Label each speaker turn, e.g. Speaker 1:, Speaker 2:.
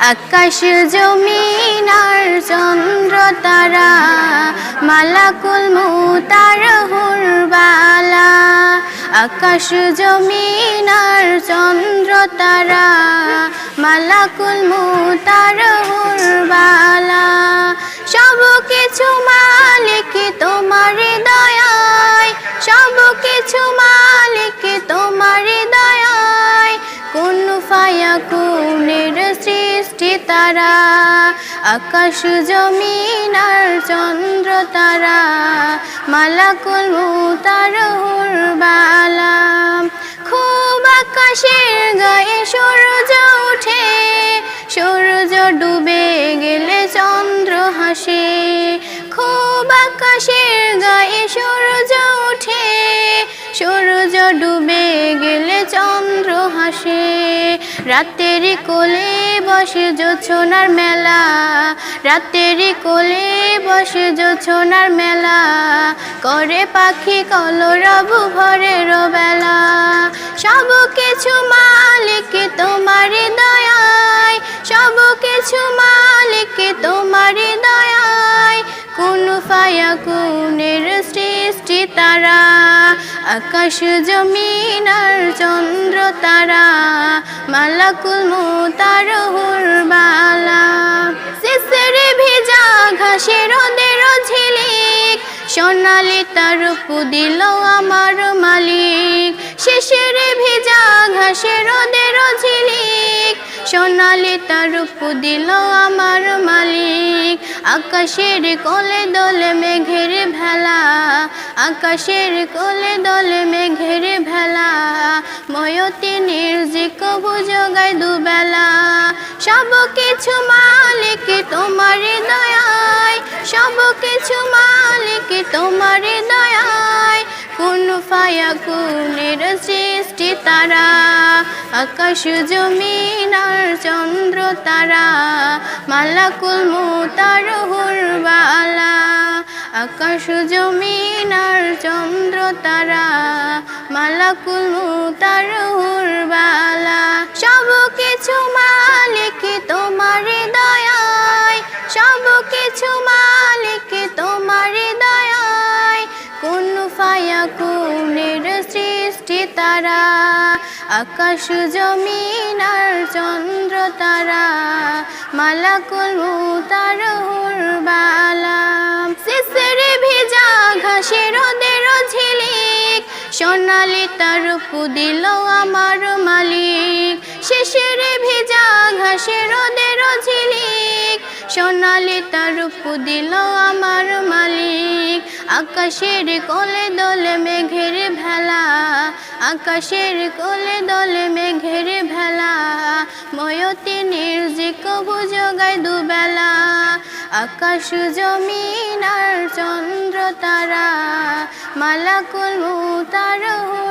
Speaker 1: আকাশ জমিন আর চন্দ্র তারা, মালাকুল মুতার হুরবালা আকাশ জমিন আর চন্দ্র তারা, মালাকুল মুতার হুরবালা সব কিছু মালিক তোমার দয়ায়, সব কিছু মালিক তারা, আকাশ জমিন আর চন্দ্র তারা, মালাকুল মুতার হুরবালা। খুব আকাশের গায়ে সূর্য ওঠে, সূর্য ডুবে গেলে চন্দ্র হাসে। খুব আকাশের গায়ে গেলে চন্দ্র হাসে। রাতের কোলে বসে জোছনার মেলা। রাতের কোলে বসে জোছনার মেলা। করে পাখি কলরব ভরের বেলা। সব কিছু মালিক তোমার দয়ায়। সব কিছু মালিক তোমার দয়ায়। কোন ফায়া কুনের সৃষ্টি তারা। আকাশ জমিন আর চন্দ্র তারা, মালাকুল মুতার হুরবালা শিশিরে ভেজা ঘাসের ওদের ঝিলিক, সোনালি তার দিল আমার মালিক। শিশিরে ভেজা ঘাসের ওদের ঝিলিক, সোনালি তার দিল আমার মালিক। আকাশের কোলে দোলে ভেলা আকাশের কোলে দোলে মেঘের ভেলা ময়তি নির্জিক বুঝগায় দুবেলা। সব কিছু মালিক তোমার দয়ায়, সব কিছু মালিক তোমার দয়ায়। কোন ফায়া, কুনের সৃষ্টি তারা, আকাশ জমিন আর চন্দ্র তারা, মালাকুল মুতার হুরবালা। আকাশ জমিন আর তারা, মালাকুল মুতার হুরবালা। সব কিছু মালিক তোমার দয়ায়, সব কিছু মালিক তোমার দয়ায়। কোন ফায়া, কুনের সৃষ্টি তারা, আকাশ, জমিন আর চন্দ্র তারা, মালাকুল মুতার হুরবালা। শিশিরে ভেজা ঘাসের সোনালি তার দিল আমার মালিক। শিশিরে ভেজা ঘাসের ওদের ঝিলিক সোনালি তার দিল আমার মালিক। আকাশের কোলে দোলে মেঘের ভেলা। আকাশের কোলে দোলে মেঘের ভেলা। ময়তি নির্জিক বুঝগায় দুবেলা। আকাশ জমিন আর মালাকুল মুতার হুরবালা